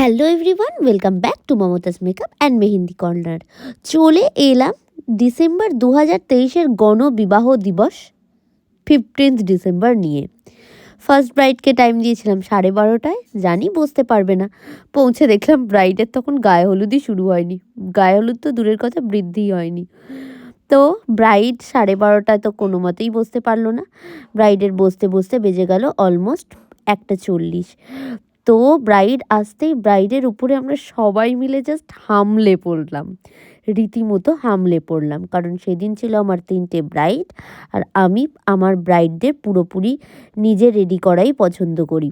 Hello everyone welcome back to Mumtaz makeup and mehndi corner চলে এলাম December দু হাজার তেইশের গণবিবাহ দিবস ফিফটিন্থ ডিসেম্বর নিয়ে। ফার্স্ট ব্রাইডকে টাইম দিয়েছিলাম সাড়ে বারোটায়, জানি বসতে পারবে না। পৌঁছে দেখলাম ব্রাইডের তখন গায়ে হলুদই শুরু হয়নি। গায়ে হলুদ তো দূরের কথা বৃদ্ধিই হয়নি। তো ব্রাইড সাড়ে বারোটায় তো কোনো মতেই বসতে পারল না। ব্রাইডের বসতে বসতে বেজে গেল অলমোস্ট একটা চল্লিশ। তো ব্রাইড আসতেই ব্রাইডের উপরে আমরা সবাই মিলে জাস্ট হামলে পড়লাম। রীতিমতো হামলে পড়লাম। কারণ সেদিন ছিল আমার তিনটে ব্রাইড আর আমি আমার ব্রাইডদের পুরোপুরি নিজে রেডি করাই পছন্দ করি।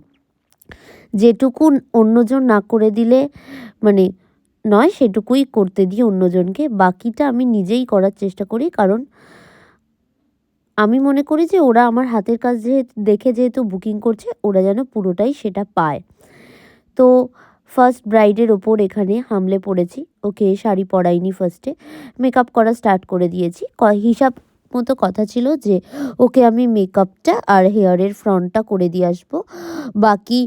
যেটুকু অন্যজন না করে দিলে মানে নয়, সেটুকুই করতে দিই অন্যজনকে বাকিটা আমি নিজেই করার চেষ্টা করি। কারণ আমি মনে করি যে ওরা আমার হাতের কাজ যেহেতু দেখে যেহেতু বুকিং করছে, ওরা যেন পুরোটাই সেটা পায়। তো ফার্স্ট ব্রাইডের ওপর এখানে হামলে পড়েছি। ওকে শাড়ি পরাইনি ফার্স্টে মেকআপ করা স্টার্ট করে দিয়েছি। হিসাব মতো কথা ছিল যে ওকে আমি মেকআপটা আর হেয়ারের ফ্রন্টটা করে দিয়ে আসব। বাকি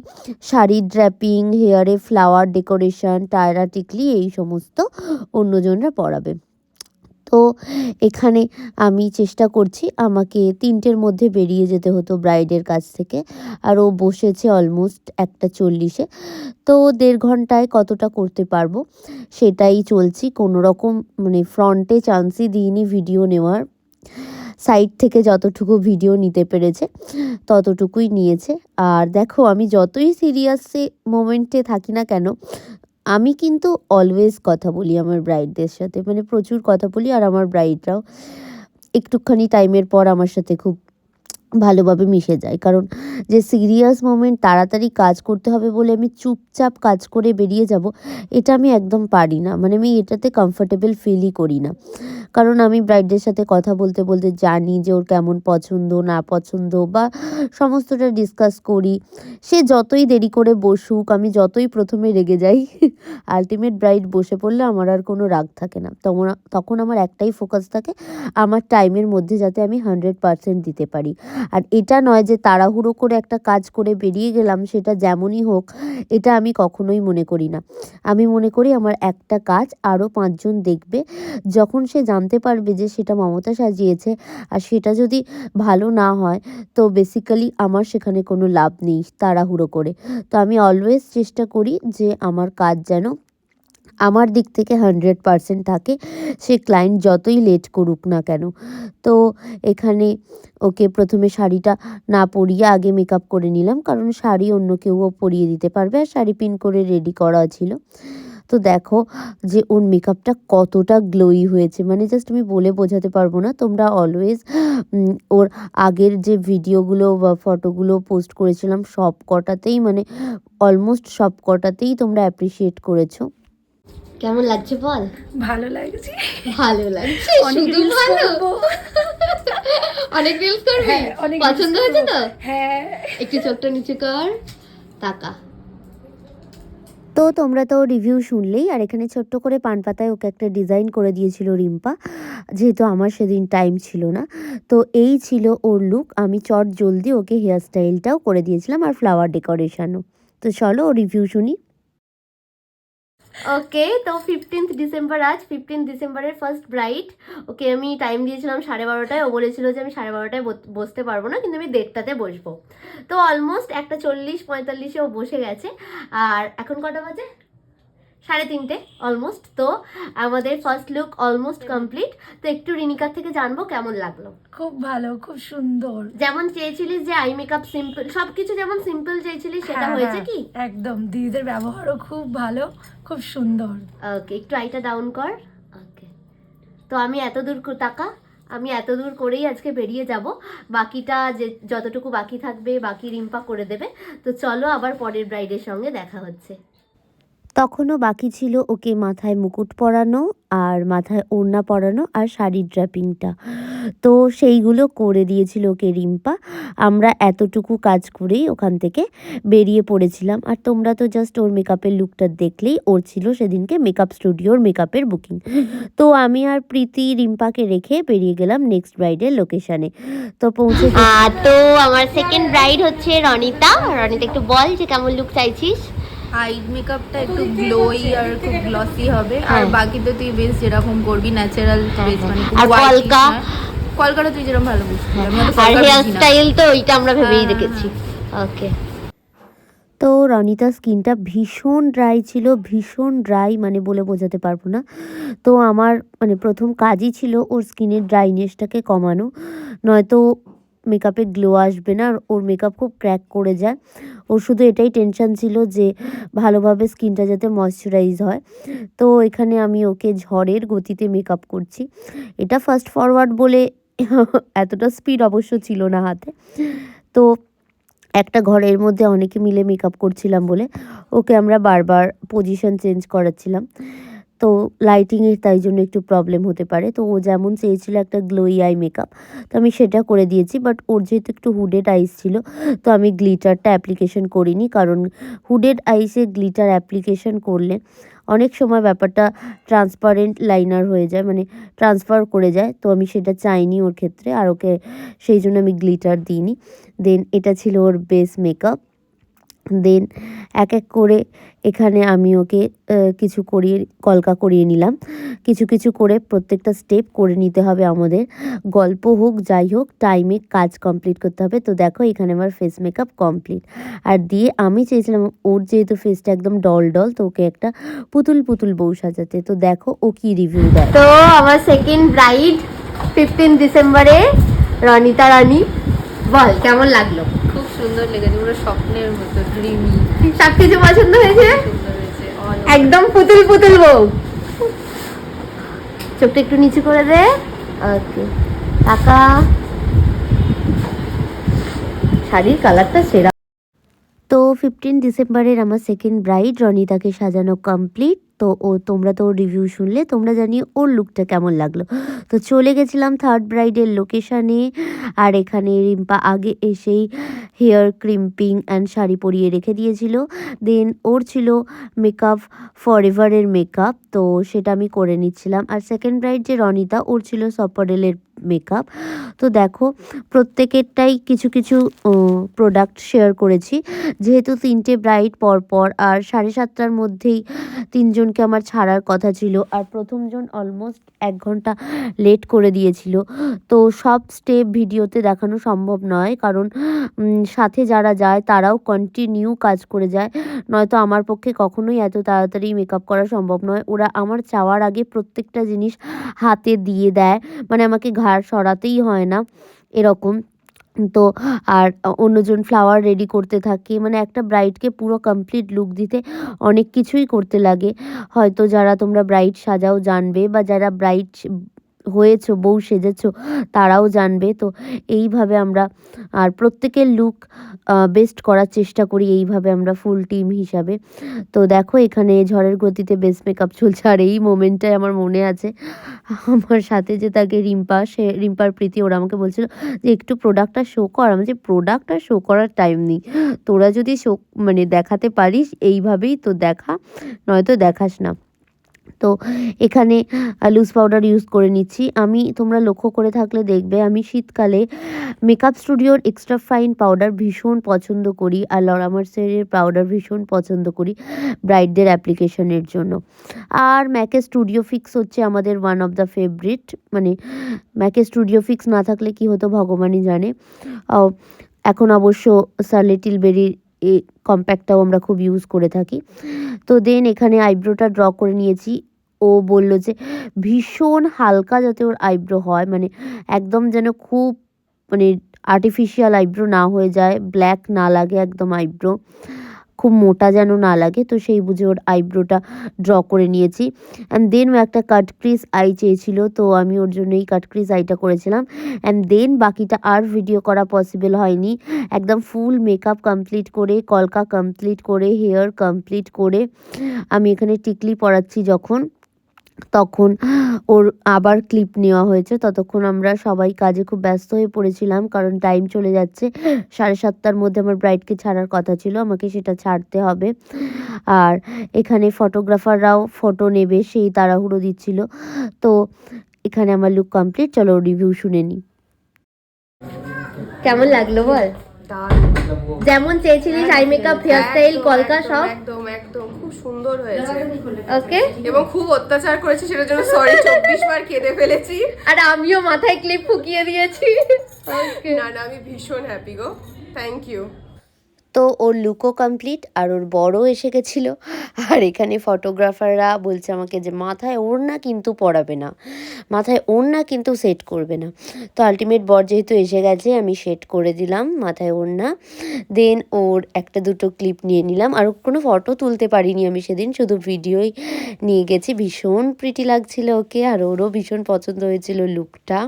শাড়ির ড্র্যাপিং হেয়ারে ফ্লাওয়ার ডেকোরেশন টায়রা টিকলি এই সমস্ত অন্যজনরা পরাবে। তো এখানে আমি চেষ্টা করছি আমাকে তিনটের মধ্যে বেরিয়ে যেতে হতো ব্রাইডের কাছ থেকে। আর ও বসেছে অলমোস্ট একটা চল্লিশে। তো দেড় ঘন্টায় কতটা করতে পারব সেটাই চলছি। কোনো রকম মানে ফ্রন্টে চান্সই দিইনি ভিডিও নেওয়ার। সাইড থেকে যতটুকু ভিডিও নিতে পেরেছে ততটুকুই নিয়েছে। আর দেখো আমি যতই সিরিয়াসে মোমেন্টে থাকি না কেন আমি কিন্তু অলওয়েজ কথা বলি আমার ব্রাইডদের সাথে মানে প্রচুর কথা বলি আর আমার ব্রাইডরাও একটুখানি টাইমের পর আমার সাথে খুব ভালোভাবে মিশে যায়। কারণ যে সিরিয়াস মোমেন্ট তাড়াতাড়ি কাজ করতে হবে বলে আমি চুপচাপ কাজ করে বেরিয়ে যাব, এটা আমি একদম পারি না। মানে আমি এটাতে কমফর্টেবল ফিলই করি না। কারণ আমি ব্রাইডদের সাথে কথা বলতে বলতে জানি যে ওর কেমন পছন্দ, না পছন্দ বা সমস্তটা ডিসকাস করি। সে যতই দেরি করে বসুক, আমি যতই প্রথমে রেগে যাই আলটিমেট ব্রাইড বসে পড়লে আমার আর কোনো রাগ থাকে না। তখন তখন আমার একটাই ফোকাস থাকে, আমার টাইমের মধ্যে যাতে আমি হান্ড্রেড পারসেন্ট দিতে পারি। আর এটা নয় যে তাড়াহুড়ো করে একটা কাজ করে বেরিয়ে গেলাম, সেটা যেমনই হোক, এটা আমি কখনোই মনে করি না। আমি মনে করি আমার একটা কাজ আরও পাঁচজন দেখবে, যখন সে জানতে পারবে যে সেটা মমতা সাজিয়েছে আর সেটা যদি ভালো না হয়, তো বেসিক্যালি আমার সেখানে কোনো লাভ নেই তাড়াহুড়ো করে। তো আমি অলওয়েজ চেষ্টা করি যে আমার কাজ যেন আমার দিক থেকে হান্ড্রেড পারসেন্ট থাকে, সে ক্লায়েন্ট যতই লেট করুক না কেন। তো এখানে ওকে প্রথমে শাড়িটা না পরিয়ে আগে মেকআপ করে নিলাম, কারণ শাড়ি অন্য কেউও পরিয়ে দিতে পারবে আর শাড়ি পিন করে রেডি করা ছিল। তো দেখো যে ওর মেকআপটা কতটা গ্লোই হয়েছে মানে জাস্ট আমি বলে বোঝাতে পারব না, তোমরা অলওয়েজ ওর আগের যে ভিডিওগুলো বা ফটোগুলো পোস্ট করেছিলাম সব কটাতেই মানে অলমোস্ট সব কটাতেই তোমরা অ্যাপ্রিসিয়েট করেছ। কেমন লাগছে বল? ভালো লাগছে। ভালো লাগছে অনেক শুধু ভালো। অনেক রিলস করবি? হ্যাঁ, অনেক পছন্দ হয়েছে তো? হ্যাঁ। একটু চোখটা নিচে কর তাকা। তো তোমরা তো রিভিউ শুনলেই আর এখানে ছোট্ট করে পান পাতায় ওকে একটা ডিজাইন করে দিয়েছিল রিম্পা যেহেতু আমার সেদিন টাইম ছিল না। তো এই ছিল ওর লুক আমি চট জলদি ওকে হেয়ার স্টাইলটাও করে দিয়েছিলাম আর ফ্লাওয়ার ডেকোরেশনও তো চলো ও রিভিউ শুনি। ওকে তো ফিফটিন্থ ডিসেম্বর আজ ফিফটিন্থ ডিসেম্বরের ফার্স্ট ব্রাইট ওকে আমি টাইম দিয়েছিলাম সাড়ে বারোটায়। ও বলেছিল যে আমি সাড়ে বারোটায় বস- বসতে পারব না, কিন্তু আমি দেড়টাতে বসবো। তো অলমোস্ট একটা চল্লিশ পঁয়তাল্লিশে ও বসে গেছে। আর এখন কটা বাজে? সাড়ে তিনটে অলমোস্ট তো আমাদের ফার্স্ট লুক অলমোস্ট কমপ্লিট তো একটু রিনিকার থেকে জানব কেমন লাগল? খুব ভালো খুব সুন্দর। যেমন চেয়েছিলিস যে আই মেকআপ সিম্পল সবকিছু যেমন সিম্পল চেয়েছিলিস সেটা হ্যাঁ, হয়েছে হ্যাঁ, কি? একদম। দিদিদের ব্যবহারও খুব ভালো খুব সুন্দর। ওকে একটু আইটা ডাউন কর। ওকে তো আমি এত দূর কো- তাকা আমি এত দূর করেই আজকে বেরিয়ে যাব। বাকিটা যে যতটুকু বাকি থাকবে বাকি রিম্পা করে দেবে। তো চলো আবার পরের ব্রাইডের সঙ্গে দেখা হচ্ছে। তখনও বাকি ছিল ওকে মাথায় মুকুট পরানো আর মাথায় ওড়না পরানো আর শাড়ির ড্রাপিংটা তো সেইগুলো করে দিয়েছিল ওকে রিম্পা। আমরা এতটুকু কাজ করেই ওখান থেকে বেরিয়ে পড়েছিলাম। আর তোমরা তো জাস্ট ওর মেকআপের লুকটা দেখলেই ওর ছিল সেদিনকে মেকআপ স্টুডিওর মেকআপের বুকিং তো আমি আর প্রীতি রিম্পাকে রেখে বেরিয়ে গেলাম নেক্সট ব্রাইডের লোকেশনে তো পৌঁছে তো আমার সেকেন্ড ব্রাইড হচ্ছে রনিতা। রনিতা, একটু বল যে কেমন লুক চাইছিস? আইড মেকআপটা একটু গ্লোই আর খুব গ্লসি হবে। আর হ্যাঁ। বাকি তো তুই বেশ যেরকম করবি ন্যাচারাল বেশ মানে খুব আর কলকা? কলকাটা তুই যেরকম ভালো বুঝবি। আর হেয়ার স্টাইল তো ওইটা আমরা ভেবেই হ্যাঁ, রেখেছি ওকে তো রনিতার স্কিনটা ভীষণ ড্রাই ছিল ভীষণ ড্রাই মানে বলে বোঝাতে পারব না। তো আমার মানে প্রথম কাজই ছিল ওর স্কিনের ড্রাইনেসটাকে কমানো। নয়তো মেকআপে গ্লো আসবে না, আর ওর মেকআপ খুব ক্র্যাক করে যায়। ওর শুধু এটাই টেনশন ছিল যে ভালোভাবে স্কিনটা যাতে ময়শ্চারাইজ হয়। তো এখানে আমি ওকে ঝড়ের গতিতে মেকআপ করছি। এটা ফার্স্ট ফরওয়ার্ড বলে এতটা স্পিড অবশ্য ছিল না হাতে। তো একটা ঘরের মধ্যে অনেকে মিলে মেকআপ করছিলাম বলে ওকে আমরা বারবার পজিশন চেঞ্জ করাচ্ছিলাম। তো লাইটিংয়ের তাই জন্য একটু প্রবলেম হতে পারে। তো ও যেমন চেয়েছিল একটা গ্লোই আই মেকআপ তো আমি সেটা করে দিয়েছি। বাট ওর যেহেতু একটু হুডেড আইস ছিল, তো আমি গ্লিটারটা অ্যাপ্লিকেশন করিনি। কারণ হুডেড আইসে গ্লিটার অ্যাপ্লিকেশন করলে অনেক সময় ব্যাপারটা ট্রান্সপারেন্ট লাইনার হয়ে যায় মানে ট্রান্সফার করে যায়। তো আমি সেটা চাইনি ওর ক্ষেত্রে, আর ওকে সেই জন্য আমি গ্লিটার দিইনি। দেন এটা ছিল ওর বেস মেকআপ দেন এক এক করে এখানে আমি ওকে কিছু করিয়ে, কলকা করিয়ে নিলাম। কিছু কিছু করে প্রত্যেকটা স্টেপ করে নিতে হবে আমাদের। গল্প হোক, যাই হোক টাইমে কাজ কমপ্লিট করতে হবে। তো দেখো, এখানে আমার ফেস মেকআপ কমপ্লিট আর দিয়ে আমি চেয়েছিলাম, ওর যেহেতু ফেসটা একদম ডল ডল তো ওকে একটা পুতুল পুতুল বউ সাজাতে। তো দেখো, ও কি রিভিউ দেয়। তো আমার সেকেন্ড ব্রাইড ফিফটিন ডিসেম্বরে রনিতা রানী। বল, কেমন লাগল? সুন্দর লেগেছে পুরো স্বপ্নের মতো ড্রিমি সব কিছু পছন্দ হয়েছে। একদম পুতুল পুতুল বউ। চোখটা একটু নিচু করে দে। ওকে টাকা। শাড়ির কালারটা সেরা। তো ফিফটিন ডিসেম্বরের আমার সেকেন্ড ব্রাইড রনিতাকে সাজানো কমপ্লিট তো ও, তোমরা তো ওর রিভিউ শুনলে, তোমরা জানিয়ে ওর লুকটা কেমন লাগল। তো চলে গেছিলাম থার্ড ব্রাইডের লোকেশানে আর এখানে রিম্পা আগে এসেই হেয়ার ক্রিম্পিং অ্যান্ড শাড়ি পরিয়ে রেখে দিয়েছিল। দেন ওর ছিল মেকআপ ফর এভারের মেকআপ তো সেটা আমি করে নিচ্ছিলাম। আর সেকেন্ড ব্রাইড যে রনিতা, ওর ছিল সপারেলের মেকআপ তো দেখো, প্রত্যেকেরটাই কিছু কিছু প্রোডাক্ট শেয়ার করেছি। যেহেতু তিনটে ব্রাইড পরপর, আর সাড়ে সাতটার মধ্যেই তিনজনকে আমার ছাড়ার কথা ছিল, আর প্রথমজন অলমোস্ট এক ঘণ্টা লেট করে দিয়েছিল। তো সব স্টেপ ভিডিওতে দেখানো সম্ভব নয়, কারণ সাথে যারা যায়, তারাও কন্টিনিউ কাজ করে যায়। নয়তো আমার পক্ষে কখনোই এত তাড়াতাড়ি মেকআপ করা সম্ভব নয়। ওরা আমার চাওয়ার আগে প্রত্যেকটা জিনিস হাতে দিয়ে দেয়। মানে আমাকে ঘাড় সরাতেই হয় না, এরকম। তো আর অন্যজন ফ্লাওয়ার রেডি করতে থাকে মানে একটা ব্রাইডকে পুরো কমপ্লিট লুক দিতে অনেক কিছুই করতে লাগে। হয়তো যারা তোমরা ব্রাইড সাজাও জানবে বা যারা ব্রাইড হয়েছো, বউ সেজেছো, তারাও জানবে। তো এইভাবে আমরা, আর প্রত্যেকের লুক বেস্ট করার চেষ্টা করি এইভাবে আমরা ফুল টিম হিসাবে। তো দেখো এখানে ঝড়ের গতিতে বেস্ট মেকআপ চলছে। আর এই মোমেন্টটাই আমার মনে আছে। আমার সাথে যে তাকে রিম্পা, সে, রিম্পার প্রীতি, ওরা আমাকে বলছিল যে, একটু প্রোডাক্টটা শো কর। আমি যে প্রোডাক্টটা শো করার টাইম নেই। তোরা যদি শো মানে দেখাতে পারিস এইভাবেই তো দেখা, নয়তো দেখাস না। তো এখানে লুজ পাউডার ইউজ করে নিচ্ছি। আমি, তোমরা লক্ষ্য করে থাকলে দেখবে, আমি শীতকালে মেকআপ স্টুডিওর এক্সট্রা ফাইন পাউডার ভীষণ পছন্দ করি আর লরা মার্সেলের পাউডার ভীষণ পছন্দ করি ব্রাইডদের অ্যাপ্লিকেশনের জন্য। আর ম্যাকে স্টুডিও ফিক্স হচ্ছে আমাদের ওয়ান অফ দ্য ফেভারিট মানে ম্যাকে স্টুডিও ফিক্স না থাকলে কি হতো ভগবানই জানে। এখন অবশ্য স্যার সার্লেটিল বেরির কম্প্যাক্টটাও আমরা খুব ইউজ করে থাকি। তো দেন এখানে আইব্রোটা ড্র করে নিয়েছি। ও বলল যে, ভীষণ হালকা যাতে ওর আইব্রো হয় মানে একদম যেন খুব মানে আর্টিফিশিয়াল আইব্রো না হয়ে যায় ব্ল্যাক না লাগে একদম আইব্রো খুব মোটা যেন না লাগে। তো সেই বুঝে ওর আইব্রোটা ড্র করে নিয়েছি। অ্যান্ড দেন ও একটা কাট ক্রিজ আই চেয়েছিল, তো আমি ওর জন্য এই কাট ক্রিজ আইটা করেছিলাম। অ্যান্ড দেন বাকিটা আর ভিডিও করা পসিবল হয়নি। একদম ফুল মেকআপ কমপ্লিট করে, কলকা কমপ্লিট করে হেয়ার কমপ্লিট করে আমি এখানে টিকলি পরাচ্ছি যখন। তখন ওর আবার ক্লিপ নেওয়া হয়েছে। ততক্ষণ আমরা সবাই কাজে খুব ব্যস্ত হয়ে পড়েছিলাম কারণ টাইম চলে যাচ্ছে। সাড়ে সাতটার মধ্যে আমার ব্রাইডকে ছাড়ার কথা ছিল আমাকে সেটা ছাড়তে হবে। আর এখানে ফটোগ্রাফাররাও ফটো নেবে সেই তাড়াহুড়ো দিচ্ছিল। তো এখানে আমার লুক কমপ্লিট চলো রিভিউ শুনে নিই কেমন লাগল বল? যেমন চেয়েছিলিস আই মেকআপ হেয়ার স্টাইল কলকা সব? একদম। একদম খুব সুন্দর হয়েছে। ওকে এবং খুব অত্যাচার করেছি সেটার জন্য সরি চব্বিশ বার কেঁদে ফেলেছি। আর আমিও মাথায় ক্লিপ ফুকিয়ে দিয়েছি. না না আমি ভীষণ হ্যাপি গো। থ্যাংক ইউ তো ওর লুকও কমপ্লিট আর ওর বড়ও এসে গেছিল। আর এখানে ফটোগ্রাফাররা বলছে আমাকে যে, মাথায় ওড়না কিন্তু পড়াবে না। মাথায় ওড়না কিন্তু সেট করবে না। তো আলটিমেট বর যেহেতু এসে গেছে, আমি সেট করে দিলাম মাথায় ওড়না। দেন ওর একটা দুটো ক্লিপ নিয়ে নিলাম। আর কোনো ফটো তুলতে পারিনি আমি সেদিন, শুধু ভিডিওই নিয়ে গেছি। ভীষণ প্রিটি লাগছিল ওকে, আর ওরও ভীষণ পছন্দ হয়েছিল লুকটা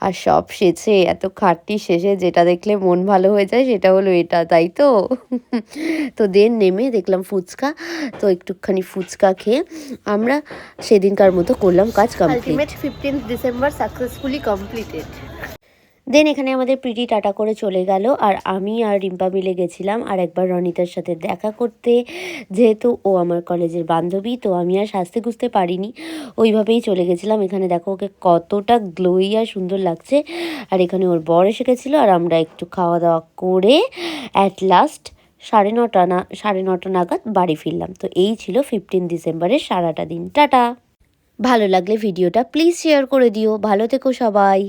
আর সব শেষে, এত খাটনি শেষে যেটা দেখলে মন ভালো হয়ে যায়, সেটা হলো এটা, তাই তো? তো দেন নেমে দেখলাম ফুচকা তো একটুখানি ফুচকা খেয়ে আমরা সেদিনকার মতো করলাম কাজ complete fifteenth December successfully completed then এখানে আমাদের প্রীতি টাটা করে চলে গেল আর আমি আর রিম্পা মিলে গেছিলাম আর একবার রনিতার সাথে দেখা করতে। যেহেতু ও আমার কলেজের বান্ধবী, তো আমি আর সাজতে গুজতে পারিনি। ওইভাবেই চলে গেছিলাম। এখানে দেখো ওকে কতটা গ্লোই আর সুন্দর লাগছে। আর এখানে ওর বর এসে গেছিল আর আমরা একটু খাওয়া দাওয়া করে অ্যাট লাস্ট সাড়ে নটা না, সাড়ে নটা নাগাদ বাড়ি ফিরলাম। তো এই ছিল ফিফটিন ডিসেম্বরের সারাটা দিন। টাটা! ভালো লাগলে ভিডিওটা প্লিজ শেয়ার করে দিও। ভালো থেকো সবাই!